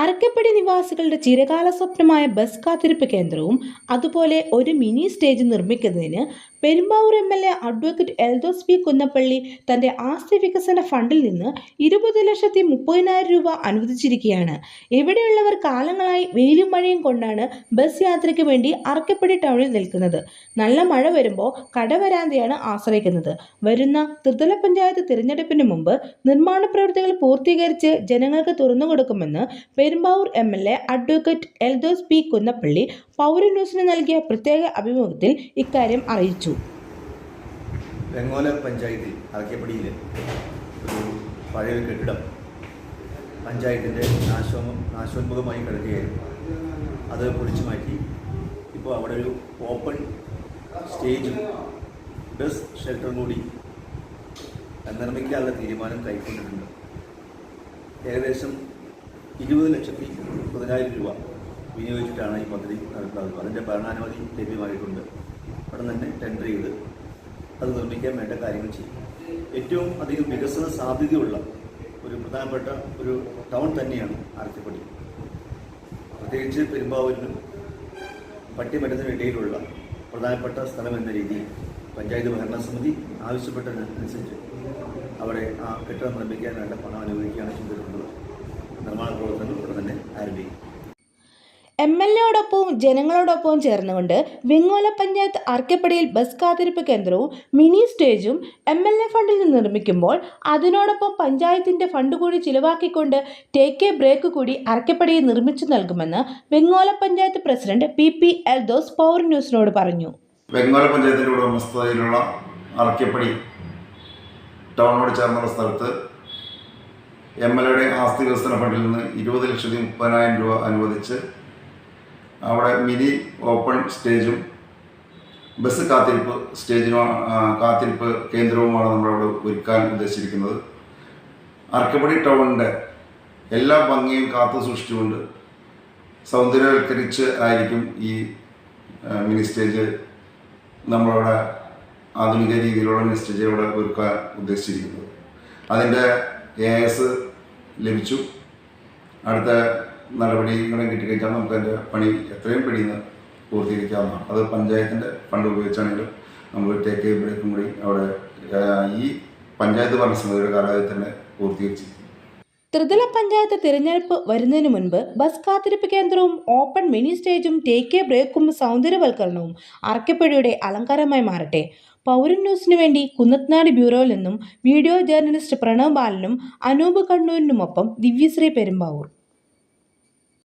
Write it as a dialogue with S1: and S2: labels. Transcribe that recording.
S1: അറക്കപ്പടി നിവാസികളുടെ ചിരകാല സ്വപ്നമായ ബസ് കാത്തിരിപ്പ് കേന്ദ്രവും അതുപോലെ ഒരു മിനി സ്റ്റേജ് നിർമ്മിക്കുന്നതിന് Perumbavoor M L A advocate Eldhose P Kunnappilly തന്റെ ആസ്തി വികസന ഫണ്ടിൽ നിന്ന് ഇരുപത് ലക്ഷത്തി മുപ്പതിനായിരം രൂപ അനുവദിച്ചിരിക്കുകയാണ്. ഇവിടെയുള്ളവർ കാലങ്ങളായി വെയിലും മഴയും കൊണ്ടാണ് ബസ് യാത്രയ്ക്ക് വേണ്ടി അറക്കപ്പടി ടൗണിൽ നിൽക്കുന്നത്. നല്ല മഴ വരുമ്പോൾ കടവരാന്തയാണ് ആശ്രയിക്കുന്നത്. വരുന്ന ത്രിതല പഞ്ചായത്ത് തിരഞ്ഞെടുപ്പിന് മുമ്പ് നിർമ്മാണ പ്രവൃത്തികൾ പൂർത്തീകരിച്ച് ജനങ്ങൾക്ക് തുറന്നു കൊടുക്കുമെന്ന് Perumbavoor M L A advocate Eldhose P Kunnappilly Paura ന്യൂസിന് നൽകിയ പ്രത്യേക അഭിമുഖത്തിൽ ഇക്കാര്യം അറിയിച്ചു.
S2: വെങ്ങോല പഞ്ചായത്തിൽ അറക്കപ്പടിയിലെ ഒരു പഴയൊരു കെട്ടിടം പഞ്ചായത്തിന്റെ നാശോമ നാശോന്മുഖമായി കിടക്കുകയായിരുന്നു. അത് പൊളിച്ചു മാറ്റി. ഇപ്പോൾ അവിടെ ഒരു ഓപ്പൺ സ്റ്റേജും ബസ് ഷെൽട്ടറും കൂടി നിർമ്മിക്കാനുള്ള തീരുമാനം കൈക്കൊണ്ടിട്ടുണ്ട്. ഏകദേശം ഇരുപത് ലക്ഷത്തി മുപ്പതിനായിരം രൂപ വിനിയോഗിച്ചിട്ടാണ് ഈ പദ്ധതി നടത്തുന്നത് അതിന്റെ ഭരണാനുമതി ലഭ്യമായിട്ടുണ്ട്. അവിടെ തന്നെ ടെൻഡർ ചെയ്ത് അത് നിർമ്മിക്കാൻ വേണ്ട കാര്യങ്ങൾ ചെയ്യും. ഏറ്റവും അധികം വികസന സാധ്യതയുള്ള ഒരു പ്രധാനപ്പെട്ട ഒരു ടൗൺ തന്നെയാണ് ആർത്തിപ്പടി പ്രത്യേകിച്ച് പെരുമ്പാവൂരിനും പട്ടിമറ്റത്തിനും ഇടയിലുള്ള പ്രധാനപ്പെട്ട സ്ഥലം എന്ന രീതിയിൽ പഞ്ചായത്ത് ഭരണസമിതി ആവശ്യപ്പെട്ടതനുസരിച്ച് അവിടെ ആ കെട്ടിടം നിർമ്മിക്കാൻ വേണ്ട പണം അനുവദിക്കുകയാണ് ചെയ്തിട്ടുള്ളത്. നിർമ്മാണ പ്രവർത്തനങ്ങൾ ഇവിടെ തന്നെ ആരംഭിക്കും.
S1: എം എൽ എയോടൊപ്പവും ജനങ്ങളോടൊപ്പവും ചേർന്നുകൊണ്ട് വെങ്ങോല പഞ്ചായത്ത് അർക്കപ്പടിയിൽ ബസ് കാത്തിരിപ്പ് കേന്ദ്രവും മിനി സ്റ്റേജും എം എൽ എ ഫണ്ടിൽ നിന്ന് നിർമ്മിക്കുമ്പോൾ അതിനോടൊപ്പം പഞ്ചായത്തിന്റെ ഫണ്ട് കൂടി ചിലവാക്കിക്കൊണ്ട് ടേക്ക് എ ബ്രേക്ക് കൂടി അർക്കപ്പടിയിൽ നിർമ്മിച്ചു നൽകുമെന്ന് Vengola panchayat president P P Eldhose power ന്യൂസിനോട് പറഞ്ഞു.
S3: വെങ്ങോല പഞ്ചായത്തിന്റെ ഉടമസ്ഥതയിലുള്ള അറക്കപ്പടി ടൗണോട് ചേർന്നുള്ള സ്ഥലത്ത് എം എൽ എയുടെ ആസ്തി വികസന ഫണ്ടിൽ നിന്ന് ഇരുപത് ലക്ഷത്തി മുപ്പതിനായിരം രൂപ അനുവദിച്ച് അവിടെ മിനി ഓപ്പൺ സ്റ്റേജും ബസ് കാത്തിരിപ്പ് സ്റ്റേജിനുമാണ് കാത്തിരിപ്പ് കേന്ദ്രവുമാണ് നമ്മളവിടെ ഒരുക്കാൻ ഉദ്ദേശിച്ചിരിക്കുന്നത്. അർക്കപ്പടി ടൗണിന്റെ എല്ലാ ഭംഗിയും കാത്തു സൂക്ഷിച്ചുകൊണ്ട് സൗന്ദര്യവൽക്കരിച്ച് ആയിരിക്കും ഈ മിനി സ്റ്റേജ് നമ്മളവിടെ ആധുനിക രീതിയിലുള്ള മിനി സ്റ്റേജ് ഇവിടെ ഒരുക്കാൻ ഉദ്ദേശിച്ചിരിക്കുന്നത്. അതിന്റെ എ എസ് ലഭിച്ചു. അടുത്ത നടപടി ഇങ്ങനെ കിട്ടിക്കഴിഞ്ഞാൽ നമുക്ക് അതിന്റെ പണി എത്രയും പെടിയെന്ന് പൂർത്തീകരിക്കാവുന്നതാണ്. അത് പഞ്ചായത്തിന്റെ ഫണ്ട് ഉപയോഗിച്ചാണെങ്കിലും നമ്മൾ ടേക്ക് ചെയ്യുമ്പോഴേക്കും കൂടി അവിടെ ഈ പഞ്ചായത്ത് ഭരണസമിതിയുടെ കാലാവധി തന്നെ പൂർത്തീകരിച്ചിരിക്കും
S1: ത്രിതല പഞ്ചായത്ത് തിരഞ്ഞെടുപ്പ് വരുന്നതിന് മുൻപ് ബസ് കാത്തിരിപ്പ് കേന്ദ്രവും ഓപ്പൺ മിനി സ്റ്റേജും ടേക്ക് ബ്രേക്കും സൗന്ദര്യവൽക്കരണവും അറക്കപ്പടിയുടെ അലങ്കാരമായി മാറട്ടെ. പൗരൻ ന്യൂസിനു വേണ്ടി കുന്നത്നാട് ബ്യൂറോയിൽ നിന്നും വീഡിയോ ജേർണലിസ്റ്റ് പ്രണവ് ബാലനും അനൂപ് കണ്ണൂരിനുമൊപ്പം ദിവ്യശ്രീ പെരുമ്പാവൂർ.